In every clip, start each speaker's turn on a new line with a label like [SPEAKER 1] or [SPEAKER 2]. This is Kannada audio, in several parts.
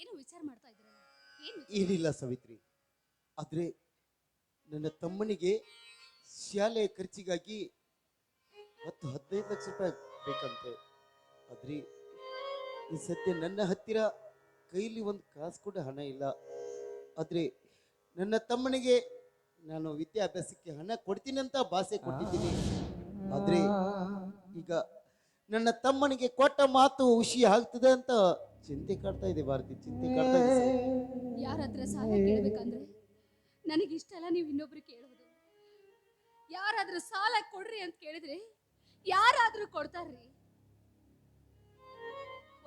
[SPEAKER 1] ಏನೋ ವಿಚಾರ ಮಾಡ್ತಾ ಇದ್ದೀರಾ? ಏನ್?
[SPEAKER 2] ಏನಿಲ್ಲ ಸವಿತ್ರಿ. ಆದ್ರೆ ನನ್ನ ತಮ್ಮನಿಗೆ ಶಾಲೆಯ ಖರ್ಚಿಗಾಗಿ ಹತ್ತು ಹದಿನೈದು ಲಕ್ಷ ರೂಪಾಯಿ ಬೇಕಂತೆ. ಆದ್ರೆ ಈ ಸದ್ಯ ನನ್ನ ಹತ್ತಿರ ಕೈಲಿ ಒಂದು ಕಾಸು ಕೂಡ ಹಣ ಇಲ್ಲ. ಆದ್ರೆ ನನ್ನ ತಮ್ಮನಿಗೆ ನಾನು ವಿದ್ಯಾಭ್ಯಾಸಕ್ಕೆ ಹಣ ಕೊಡ್ತೀನಿ ಅಂತ ಭಾಷೆ ಕೊಟ್ಟಿದ್ದೀನಿ. ಆದ್ರೆ ಈಗ ನನ್ನ ತಮ್ಮನಿಗೆ ಕೊಟ್ಟ ಮಾತು ಹುಷಿ ಆಗ್ತದೆ ಅಂತ ಚಿಂತೆ ಕಾಡ್ತಾ ಇದೆ ಭಾರತಿ ಚಿಂತೆ ಕಾಡ್ತಾ ಇದೆ.
[SPEAKER 1] ಯಾರ ಹತ್ರ ಸಾಲ ಕೇಳ್ಬೇಕಂದ್ರೆ? ನನಗೆ ಇಷ್ಟೆಲ್ಲ ನೀವು ಇನ್ನೊಬ್ರು ಕೇಳೋದು. ಯಾರಾದ್ರೂ ಸಾಲ ಕೊಡ್ರಿ ಅಂತ ಕೇಳಿದ್ರೆ ಯಾರಾದ್ರೂ ಕೊಡ್ತಾರ್ರಿ.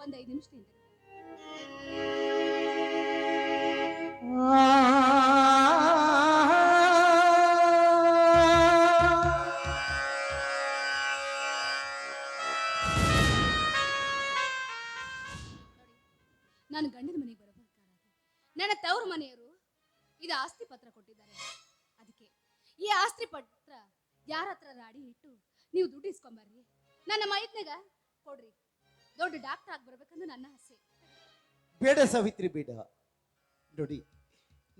[SPEAKER 1] ಒಂದ್ ಐದು ನಿಮಿಷದಿಂದ ಕೊಟ್ಟಿದ್ದಾರೆ. ಅದಕ್ಕೆ ಈ ಆಸ್ತಿ ಪತ್ರ ಯಾರ ಹತ್ರ ರಾಡಿ ಇಟ್ಟು ನೀವು ದುಡ್ಡು ಇಸ್ಕೊಂಬರ್ರಿ. ನನ್ನ ಮೈತ್ನಾಗ ಕೊಡ್ರಿ. ದೊಡ್ಡ ಡಾಕ್ಟರ್ ಆಗಿ ಬರ್ಬೇಕಂದ್ರೆ ನನ್ನ ಆಸೆ.
[SPEAKER 2] ಬೇಡ ಸಾವಿತ್ರಿ, ಬೇಡ. ನೋಡಿ,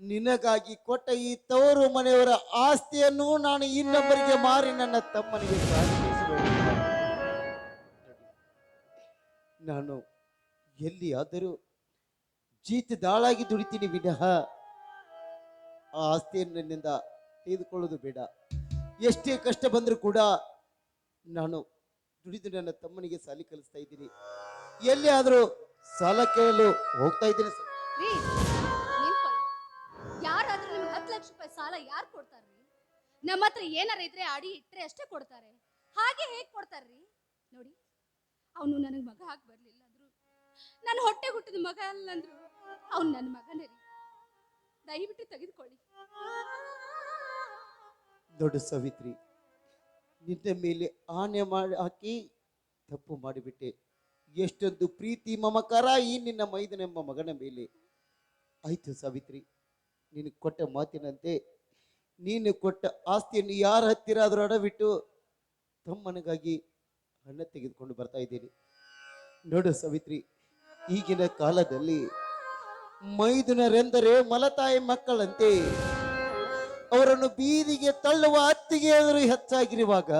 [SPEAKER 2] ನಿನಗಾಗಿ ಕೊಟ್ಟ ಈ ತವರು ಮನೆಯವರ ಆಸ್ತಿಯನ್ನು ನಾನು ಇನ್ನೊಬ್ಬರಿಗೆ ಮಾರಿ ನನ್ನ ತಮ್ಮನಿಗೆ ನಾನು ಎಲ್ಲಿಯಾದರೂ ಜೀತದಾಳಾಗಿ ದುಡಿತೀನಿ ವಿನಃ. ಆ ಆಸ್ತಿಯನ್ನು ನನ್ನಿಂದ ತೆಗೆದುಕೊಳ್ಳೋದು ಬೇಡ. ಎಷ್ಟೇ ಕಷ್ಟ ಬಂದರೂ ಕೂಡ ನಾನು ದುಡಿದು ನನ್ನ ತಮ್ಮನಿಗೆ ಸಾಲಿ ಕಲಿಸ್ತಾ ಇದ್ದೀನಿ. ಎಲ್ಲಿಯಾದರೂ ಸಾಲ ಕೇಳಲು ಹೋಗ್ತಾ ಇದ್ದೀನಿ ಸರ್.
[SPEAKER 1] ರೀ ಯಾರಾದ್ರೂ ಹತ್ತು ಲಕ್ಷ ರೂಪಾಯಿ ಸಾಲ ಯಾರು ಕೊಡ್ತಾರ್ರಿ ನಮ್ಮ ಹತ್ರ ಏನಾರ ಇದ್ರೆ ಅಡಿ ಇಟ್ರೆ ಅಷ್ಟೇ ಕೊಡ್ತಾರೆ. ಹಾಗೆ ಹೇಗೆ ಕೊಡ್ತಾರ್ರಿ ನೋಡಿ, ಅವನು ನನಗೆ ಮಗ ಹಾಕಿ ಬರ್ಲಿಲ್ಲ ಅಂದ್ರು. ನನ್ನ ಹೊಟ್ಟೆ ಹುಟ್ಟಿದ ಮಗ ಅಲ್ಲ ಅಂದ್ರು. ಅವ್ನು ನನ್ನ ಮಗನೇ ರೀ. ದಯವಿಟ್ಟು ತೆಗೆದುಕೊಳ್ಳಿ.
[SPEAKER 2] ದೊಡ್ಡ ಸಾವಿತ್ರಿ, ನಿನ್ನ ಮೇಲೆ ಆನೆ ಮಾಡಿ ಹಾಕಿ ತಪ್ಪು ಮಾಡಿಬಿಟ್ಟೆ. ಎಷ್ಟೊಂದು ಪ್ರೀತಿ ಮಮಕಾರ ಈ ನಿನ್ನ ಮೈದನೆಂಬ ಮಗನ ಮೇಲೆ. ಆಯಿತು ಸಾವಿತ್ರಿ, ನೀನು ಕೊಟ್ಟ ಮಾತಿನಂತೆ, ನೀನು ಕೊಟ್ಟ ಆಸ್ತಿಯನ್ನು ಯಾರ ಹತ್ತಿರ ಆದರೂ ಅಡವಿಟ್ಟು ತಮ್ಮನಿಗಾಗಿ ಹಣ ತೆಗೆದುಕೊಂಡು ಬರ್ತಾ ಇದ್ದೀನಿ. ನೋಡು ಸಾವಿತ್ರಿ, ಈಗಿನ ಕಾಲದಲ್ಲಿ ಮೈದುನರೆಂದರೆ ಮಲತಾಯಿ ಮಕ್ಕಳಂತೆ, ಅವರನ್ನು ಬೀದಿಗೆ ತಳ್ಳುವ ಅತ್ತಿಗೆ ಎದುರು ಹೆಚ್ಚಾಗಿರುವಾಗ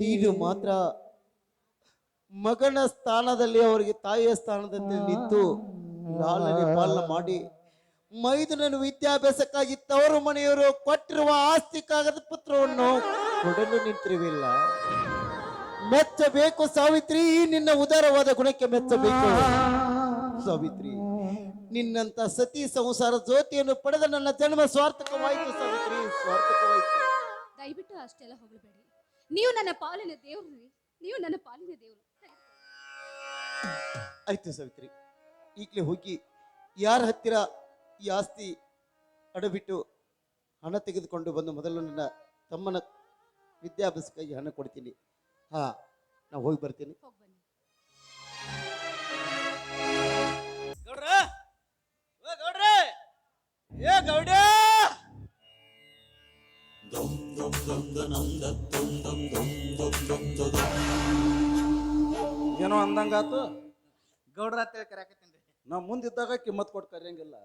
[SPEAKER 2] ನೀನು ಮಾತ್ರ ಮಗನ ಸ್ಥಾನದಲ್ಲಿ ಅವರಿಗೆ ತಾಯಿಯ ಸ್ಥಾನದಲ್ಲಿ ನಿಂತು ಲಾಲನೆ ಪಾಲನೆ ಮಾಡಿ ಮೈದುನನ್ನು ವಿದ್ಯಾಭ್ಯಾಸಕ್ಕಾಗಿ ತವರು ಮನೆಯವರು ಕೊಟ್ಟಿರುವ ಆಸ್ತಿ ಕಾಗದ ಪತ್ರವನ್ನು ಕೊಡಲು ನಿಂತಿರುವಿಲ್ಲ. ಮೆಚ್ಚಬೇಕು ಸಾವಿತ್ರಿ ನಿನ್ನ ಉದಾರವಾದ ಗುಣಕ್ಕೆ ಮೆಚ್ಚಬೇಕು. ಸಾವಿತ್ರಿ ನಿನ್ನಂತ ಸತಿ ಸಂಸಾರ ಜ್ಯೋತಿಯನ್ನು ಪಡೆದ ನನ್ನ ಜನ್ಮ ಸ್ವಾರ್ಥಕವಾಯಿತು ಸಾವಿತ್ರಿ ಸ್ವಾರ್ಥಕವಾಯಿತು.
[SPEAKER 1] ದಯವಿಟ್ಟು ಅಷ್ಟೆಲ್ಲ ಹೊಗಳಬೇಡಿ ನೀವು ನನ್ನ ಪಾಲಿನ ದೇವರು ನೀವು ನನ್ನ ಪಾಲಿನ ದೇವರು.
[SPEAKER 2] ಆಯ್ತು ಸಾವಿತ್ರಿ ಈಗಲೇ ಹೋಗಿ ಯಾರ ಹತ್ತಿರ ಈ ಆಸ್ತಿ ಅಡಬಿಟ್ಟು ಹಣ ತೆಗೆದುಕೊಂಡು ಬಂದು ಮೊದಲು ನನ್ನ ತಮ್ಮನ ವಿದ್ಯಾಭ್ಯಾಸಕ್ಕಾಗಿ ಹಣ ಕೊಡ್ತೀನಿ. ಹಾ ನಾವು ಹೋಗಿ ಬರ್ತೀನಿ.
[SPEAKER 3] ಗೌಡ್ರ ಓ ಗೌಡ್ರೆ ಏ ಗೌಡ
[SPEAKER 4] ಏನೋ ಅಂದಂಗಾತು
[SPEAKER 3] ಗೌಡ್ರ ನಾ ಕರ್ಯಾಕತ್ತೀನಿ
[SPEAKER 4] ನಾವು ಮುಂದಿದ್ದಾಗ ಕಿಮ್ಮತ್ ಕೊಟ್ಟು ಕರಿಯಂಗಿಲ್ಲ.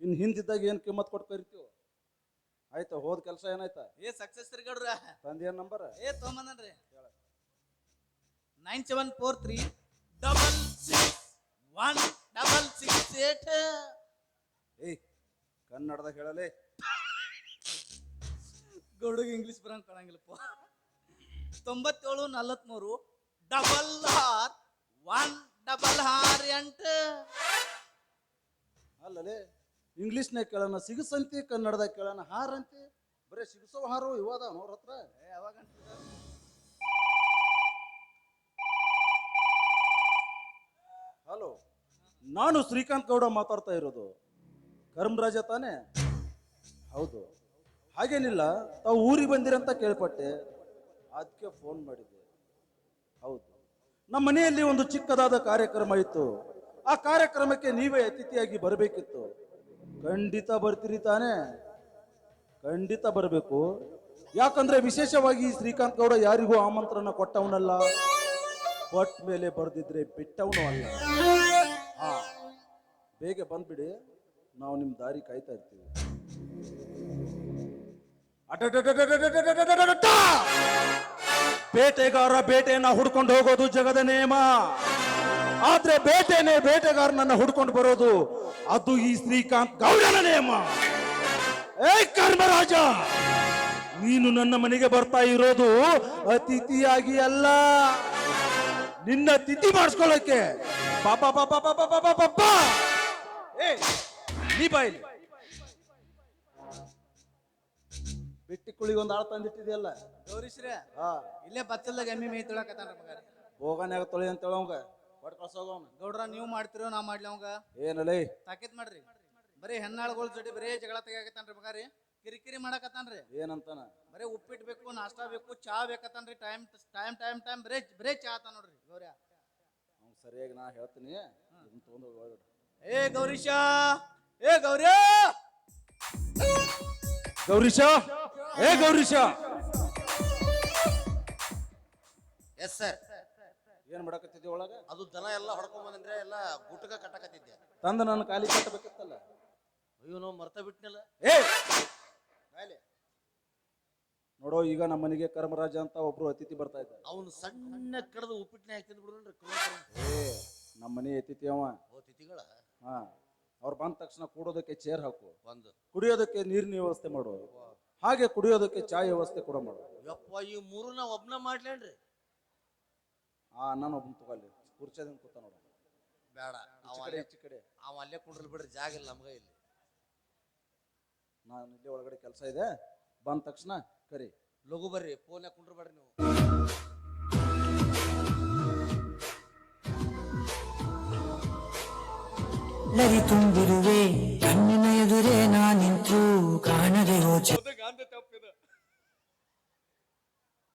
[SPEAKER 4] ಇನ್ನು ಹಿಂದಿದ್ದಾಗ ಏನು ಕಿಮ್ಮತ್ ಕೊಟ್ಟು ಕರಿತೀವಿ? ಆಯ್ತಾ ಹೋದ ಕೆಲಸ ಏನಾಯ್ತಾ?
[SPEAKER 3] ಏ ಸಕ್ಸಸ್ ರೀ ಗೌಡ್ರ.
[SPEAKER 4] ಏನು ನಂಬರ್?
[SPEAKER 3] ಏ ತೊಗೊಂಬಂದನ್ರಿ nine seven four three double six one double six eight.
[SPEAKER 4] ಏಯ್ ಕನ್ನಡದಾಗ ಹೇಳಲೇ.
[SPEAKER 3] ಗೌಡಗೆ ಇಂಗ್ಲೀಷ್ ಬರಂಗ್ ಕಾಣಂಗಿಲ್ಲಪ್ಪ. ತೊಂಬತ್ತೇಳು ನಲವತ್ಮೂರು ಡಬಲ್ ಆರ್ ಒನ್ ಡಬಲ್ ಆರ್ ಎಂಟು.
[SPEAKER 4] ಅಲ್ಲಲೇ ಇಂಗ್ಲೀಷ್ನಾಗ ಕೇಳೋಣ ಸಿಗಸಂತಿ ಕನ್ನಡದಾಗ ಕೇಳೋಣ ಹಾರಂತಿ. ಬರೀ ಸಿಗಸೋ ಹಾರು ಇವಾದ ಅವ್ರ ಹತ್ರ.
[SPEAKER 3] ಏ ಅವಾಗ
[SPEAKER 4] ನಾನು ಶ್ರೀಕಾಂತ್ ಗೌಡ ಮಾತಾಡ್ತಾ ಇರೋದು. ಕರ್ಮರಾಜ ತಾನೇ? ಹೌದು. ಹಾಗೇನಿಲ್ಲ, ತಾವು ಊರಿಗೆ ಬಂದಿರಂತ ಕೇಳ್ಪಟ್ಟೆ. ಅದಕ್ಕೆ ಫೋನ್ ಮಾಡಿದ್ದೆ. ಹೌದು. ನಮ್ಮ ಮನೆಯಲ್ಲಿ ಒಂದು ಚಿಕ್ಕದಾದ ಕಾರ್ಯಕ್ರಮ ಇತ್ತು. ಆ ಕಾರ್ಯಕ್ರಮಕ್ಕೆ ನೀವೇ ಅತಿಥಿಯಾಗಿ ಬರಬೇಕಿತ್ತು. ಖಂಡಿತ ಬರ್ತೀರಿ ತಾನೇ? ಖಂಡಿತ ಬರಬೇಕು. ಯಾಕಂದ್ರೆ ವಿಶೇಷವಾಗಿ ಶ್ರೀಕಾಂತ್ ಗೌಡ ಯಾರಿಗೂ ಆಮಂತ್ರಣ ಕೊಟ್ಟವನಲ್ಲ. ಕೊಟ್ಟ ಮೇಲೆ ಬರೆದಿದ್ರೆ ಬಿಟ್ಟವನು ಅಲ್ಲ. ಬೇಗ ಬಂದ್ಬಿಡಿ, ನಾವು ನಿಮ್ಮ ದಾರಿ ಕಾಯ್ತಾ ಇರ್ತೀವಿ. ಬೇಟೆಗಾರ ಬೇಟೆಯನ್ನ ಹುಡ್ಕೊಂಡು ಹೋಗೋದು ಜಗದ ನಿಯಮ ಆದ್ರೆ ಬೇಟೆನೆ ಬೇಟೆಗಾರನನ್ನ ಹುಡ್ಕೊಂಡು ಬರೋದು, ಅದು ಈ ಶ್ರೀಕಾಂತ್ ಗೌಡನ ನಿಯಮ ಏ ಕರ್ಮರಾಜ, ನೀನು ನನ್ನ ಮನೆಗೆ ಬರ್ತಾ ಇರೋದು ಅತಿಥಿಯಾಗಿ ಅಲ್ಲ. ನಿನ್ನ ತಿಥಿ ಮಾಡಿಸ್ಕೊಳ್ಳೋಕೆ ಪಾಪ ಪಾಪ ಪಾಪ ಪಾಪ ಪಾಪ ನೀ ಬಾಯಿಲಿ ಬಿಟ್ಟಿ ಕುಳಿಗೆ ಒಂದು ಆಳ್ ತಂದಿಟ್ಟಿದೆಯಲ್ಲ?
[SPEAKER 3] ಗೌರೀಶ್ರೇ
[SPEAKER 4] ಹಾ.
[SPEAKER 3] ಇಲ್ಲೇ ಬಚ್ಚಲ್ದಾಗ ಎಮ್ಮಿ ಮೈ ತೊಳಕತ್ತಾನ ಮಗ
[SPEAKER 4] ಹೋಗನ್ಯಾಗ ತೊಳಿ ಅಂತ ಹೇಳೋಂಗ ಹೊಟ್ಟು ಕಳ್ಸೋಗವನ
[SPEAKER 3] ಗೌಡ್ರ ನೀವು ಮಾಡ್ತಿರೋ ನಾ ಮಾಡ್ಲಿ ಅವಂಗ.
[SPEAKER 4] ಏನಲೇ?
[SPEAKER 3] ತಾಕೀತ್ ಮಾಡ್ರಿ. ಬರೀ ಹೆಣ್ಣಾಳುಗಳ ಜೋಡಿ ಬರೀ ಜಗಳ ತೆಗಿಯಾಕತ್ತಾನ್ರಿ ಮಗಾರಿ ರೀ ಕಿರಿಕಿರಿ ಮಾಡಕತ್ತಾನ್ರಿ.
[SPEAKER 4] ಏನಂತಾನ?
[SPEAKER 3] ಬರೀ ಉಪ್ಪಿಟ್ಟು ಬೇಕು ನಾಷ್ಟಾ ಬೇಕು ಚಾ ಬೇಕತ್ತಾನ್ರಿ. ಟೈಮ್ ಟೈಮ್ ಟೈಮ್ ಟೈಮ್ ಬರೇ ಬರೇ ಚಾ ಆತ ನೋಡ್ರಿ ಗೌರ್ಯ.
[SPEAKER 4] ಅವ್ನು ಸರಿಯಾಗಿ ನಾ ಹೇಳ್ತೀನಿ. ಇದನ್ನ ತಗೊಂಡು
[SPEAKER 3] ಏ ಗೌರೀಶ ಏ ಗೌರ್ಯ
[SPEAKER 4] ಗೌರೀಶ ಏ ಗೌರೀಶ
[SPEAKER 5] ಎಸ್ ಸರ್
[SPEAKER 4] ಏನ್ ಮಾಡಕತ್ತಿದ್ದೆ ಒಳಗ?
[SPEAKER 5] ಅದು ದನ ಎಲ್ಲ ಹೊಡ್ಕೊಂಡ್ ಬಂದ್ರೆ ಎಲ್ಲ ಗುಟ್ಟಗ ಕಟ್ಟಕತ್ತಿದ್ದೆ.
[SPEAKER 4] ತಂದ ನನ್ನ ಕಾಲಿ ಕಟ್ಟಬೇಕಿತ್ತಲ್ಲ?
[SPEAKER 5] ಅಯ್ಯೋ ನಾವು ಮರ್ತ ಬಿಟ್ನಲ್ಲ.
[SPEAKER 4] ಏ! ನೋಡೋ ಈಗ ನಮ್ಮ ಮನೆಗೆ ಕರ್ಮರಾಜ ಅಂತ ಒಬ್ರು ಅತಿಥಿ ಬರ್ತಾ ಇದ್ದಾರೆ.
[SPEAKER 5] ಅವನು ಸಣ್ಣ ಕಡದು ಉಪ್ಪಿಟ್ಟನೆ ಹಾಕ್ತಿದ್ ಬಿಡ್ರಿ
[SPEAKER 4] ನಮ್ಮ ಮನೆ ಅತಿಥಿ ಅವ.
[SPEAKER 5] ಓ ತಿಥಿಗಳ
[SPEAKER 4] ಹಾ ಅವ್ರು ಬಂದ ತಕ್ಷಣ ಕೂಡೋದಕ್ಕೆ ಚೇರ್ ಹಾಕು.
[SPEAKER 5] ಬಂದು.
[SPEAKER 4] ಕುಡಿಯೋದಕ್ಕೆ ನೀರಿನ ವ್ಯವಸ್ಥೆ ಮಾಡು. ಹಾಗೆ ಕುಡಿಯೋದಕ್ಕೆ ಚಾಯ್ ವ್ಯವಸ್ಥೆ ಕೂಡ ಮಾಡು.
[SPEAKER 5] ಯಪ್ಪ ಈ ಮೂರು ನಾ ಒಬ್ನ ಮಾಡ್ಲೇನ್ರಿ?
[SPEAKER 4] ಆ ನಾನು ಒಬ್ಬನ ತಗೊಳ್ಳಿ ಕುರ್ಚದಿಂದ ಕೂತ ನೋಡು.
[SPEAKER 5] ಬೇಡ. ಅವ ಅಲ್ಲೇ
[SPEAKER 4] ಈಚೆ ಕಡೆ.
[SPEAKER 5] ಅವ ಅಲ್ಲೇ ಕುಂಡ್ರಲ್ ಬಿಡ್ರಿ ಜಾಗ ಇಲ್ಲ ನಮ್ಗೆ ಇಲ್ಲಿ.
[SPEAKER 4] ನಾನು ಇಲ್ಲಿ ಒಳಗಡೆ ಕೆಲಸ ಇದೆ. ಬಂದ ತಕ್ಷಣ ಕರಿ.
[SPEAKER 5] ಲಘು ಬರ್ರಿ ಫೋನ್ ಕುಂಡ್ರ ಬೇಡ್ರಿ ನೀವು.
[SPEAKER 6] ಲರಿ ತುಂಬಿರುವೆ. ಕಣ್ಣಿನ ಎದುರೇ ನಾ ನಿಂತು ಕಾಣದೆ ಹೋಚ.